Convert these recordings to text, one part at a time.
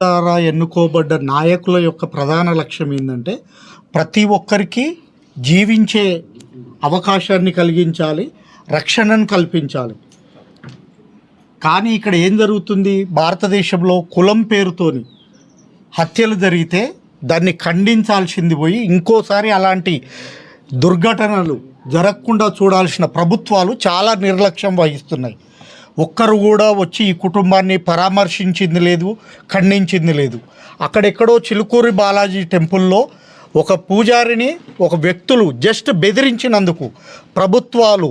ద్వారా ఎన్నుకోబడ్డ నాయకుల యొక్క ప్రధాన లక్ష్యం ఏంటంటే ప్రతి ఒక్కరికి జీవించే అవకాశాన్ని కలిగించాలి రక్షణను కల్పించాలి. కానీ ఇక్కడ ఏం జరుగుతుంది? భారతదేశంలో కులం పేరుతోని హత్యలు జరిగితే దాన్ని ఖండించాల్సింది పోయి ఇంకోసారి అలాంటి దుర్ఘటనలు జరగకుండా చూడాల్సిన ప్రభుత్వాలు చాలా నిర్లక్ష్యం వహిస్తున్నాయి. ఒక్కరు కూడా వచ్చి ఈ కుటుంబాన్ని పరామర్శించింది లేదు ఖండించింది లేదు. అక్కడెక్కడో చిలుకూరి బాలాజీ టెంపుల్లో ఒక పూజారిని ఒక వ్యక్తులు జస్ట్ బెదిరించినందుకు ప్రభుత్వాలు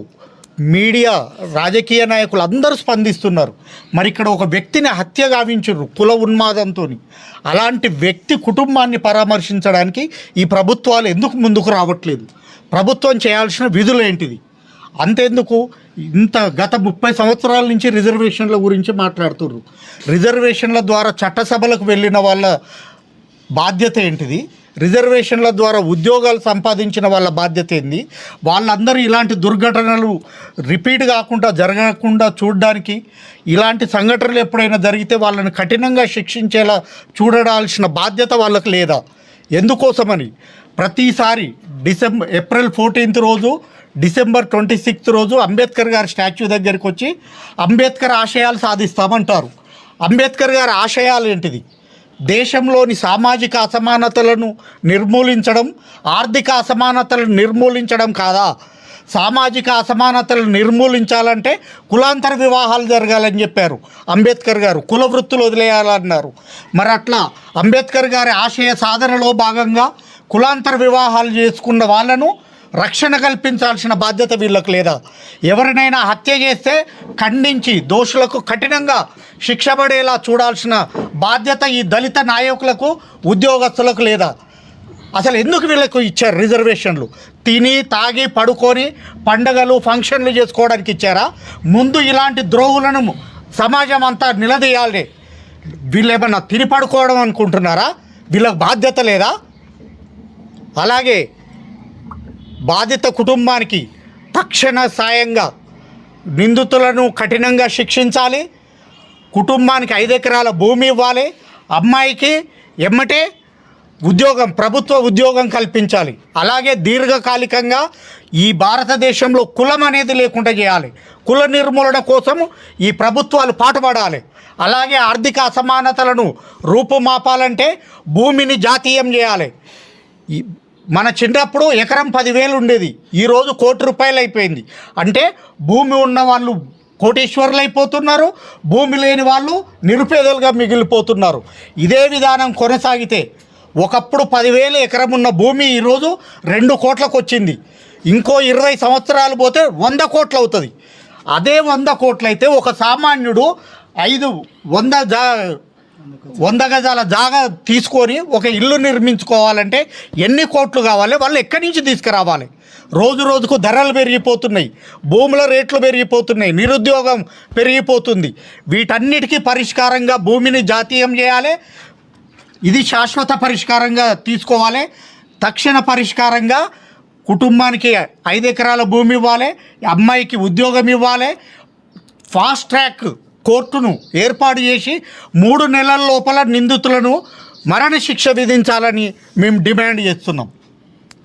మీడియా రాజకీయ నాయకులు అందరూ స్పందిస్తున్నారు. మరి ఇక్కడ ఒక వ్యక్తిని హత్య గావించరు కుల ఉన్మాదంతో అలాంటి వ్యక్తి కుటుంబాన్ని పరామర్శించడానికి ఈ ప్రభుత్వాలు ఎందుకు ముందుకు రావట్లేదు? ప్రభుత్వం చేయాల్సిన విధులు ఏంటిది? అంతెందుకు? ఇంత గత ముప్పై సంవత్సరాల నుంచి రిజర్వేషన్ల గురించి మాట్లాడుతుర్రు. రిజర్వేషన్ల ద్వారా చట్టసభలకు వెళ్ళిన వాళ్ళ బాధ్యత ఏంటిది? రిజర్వేషన్ల ద్వారా ఉద్యోగాలు సంపాదించిన వాళ్ళ బాధ్యత ఏంది? వాళ్ళందరూ ఇలాంటి దుర్ఘటనలు రిపీట్ కాకుండా జరగకుండా చూడడానికి ఇలాంటి సంఘటనలు ఎప్పుడైనా జరిగితే వాళ్ళని కఠినంగా శిక్షించేలా చూడాల్సిన బాధ్యత వాళ్ళకి లేదా? ఎందుకోసమని? ప్రతిసారి డిసెంబర్ ఏప్రిల్ ఫోర్టీన్త్ రోజు డిసెంబర్ ట్వంటీ సిక్స్త్ రోజు అంబేద్కర్ గారి స్టాచ్యూ దగ్గరికి వచ్చి అంబేద్కర్ ఆశయాలు సాధిస్తామంటారు. అంబేద్కర్ గారి ఆశయాలు ఏంటిది? దేశంలోని సామాజిక అసమానతలను నిర్మూలించడం ఆర్థిక అసమానతలను నిర్మూలించడం కాదా? సామాజిక అసమానతలను నిర్మూలించాలంటే కులాంతర వివాహాలు జరగాలని చెప్పారు అంబేద్కర్ గారు. కుల వృత్తులు వదిలేయాలన్నారు. మరి అట్లా అంబేద్కర్ గారి ఆశయ సాధనలో భాగంగా కులాంతర వివాహాలు చేసుకున్న వాళ్ళను రక్షణ కల్పించాల్సిన బాధ్యత వీళ్ళకు లేదా? ఎవరినైనా హత్య చేస్తే ఖండించి దోషులకు కఠినంగా శిక్ష పడేలా చూడాల్సిన బాధ్యత ఈ దళిత నాయకులకు ఉద్యోగస్తులకు లేదా? అసలు ఎందుకు వీళ్ళకు ఇచ్చారు రిజర్వేషన్లు? తిని తాగి పడుకొని పండగలు ఫంక్షన్లు చేసుకోవడానికి ఇచ్చారా? ముందు ఇలాంటి ద్రోహులను సమాజం అంతా నిలదీయాలి. వీళ్ళు ఏమన్నా తిని పడుకోవడం అనుకుంటున్నారా? వీళ్ళకి బాధ్యత లేదా? అలాగే బాధిత కుటుంబానికి తక్షణ సాయంగా నిందితులను కఠినంగా శిక్షించాలి. కుటుంబానికి ఐదు ఎకరాల భూమి ఇవ్వాలి. అమ్మాయికి ఎమ్మటే ఉద్యోగం ప్రభుత్వ ఉద్యోగం కల్పించాలి. అలాగే దీర్ఘకాలికంగా ఈ భారతదేశంలో కులం అనేది లేకుండా చేయాలి. కుల నిర్మూలన కోసం ఈ ప్రభుత్వాలు పాటుపడాలి. అలాగే ఆర్థిక అసమానతలను రూపుమాపాలంటే భూమిని జాతీయం చేయాలి. ఈ మన చిన్నప్పుడు ఎకరం పదివేలు ఉండేది. ఈరోజు కోటి రూపాయలు అయిపోయింది. అంటే భూమి ఉన్న వాళ్ళు కోటీశ్వరులు అయిపోతున్నారు. భూమి లేని వాళ్ళు నిరుపేదలుగా మిగిలిపోతున్నారు. ఇదే విధానం కొనసాగితే ఒకప్పుడు పదివేలు ఎకరం ఉన్న భూమి ఈరోజు రెండు కోట్లకు వచ్చింది. ఇంకో ఇరవై సంవత్సరాలు పోతే వంద కోట్లు అవుతుంది. అదే వంద కోట్లయితే ఒక సామాన్యుడు ఐదు వంద జా వంద గజాల జాగా తీసుకొని ఒక ఇల్లు నిర్మించుకోవాలంటే ఎన్ని కోట్లు కావాలి? వాళ్ళు ఎక్కడి నుంచి తీసుకురావాలి? రోజు రోజుకు ధరలు పెరిగిపోతున్నాయి భూముల రేట్లు పెరిగిపోతున్నాయి నిరుద్యోగం పెరిగిపోతుంది. వీటన్నిటికీ పరిష్కారంగా భూమిని జాతీయం చేయాలి ఇది శాశ్వత పరిష్కారంగా తీసుకోవాలి. తక్షణ పరిష్కారంగా కుటుంబానికి ఐదు ఎకరాల భూమి ఇవ్వాలి అమ్మాయికి ఉద్యోగం ఇవ్వాలి. ఫాస్ట్ ట్రాక్ కోర్టును ఏర్పాటు చేసి మూడు నెలల లోపల నిందితులను మరణశిక్ష విధించాలని మేము డిమాండ్ చేస్తున్నాం.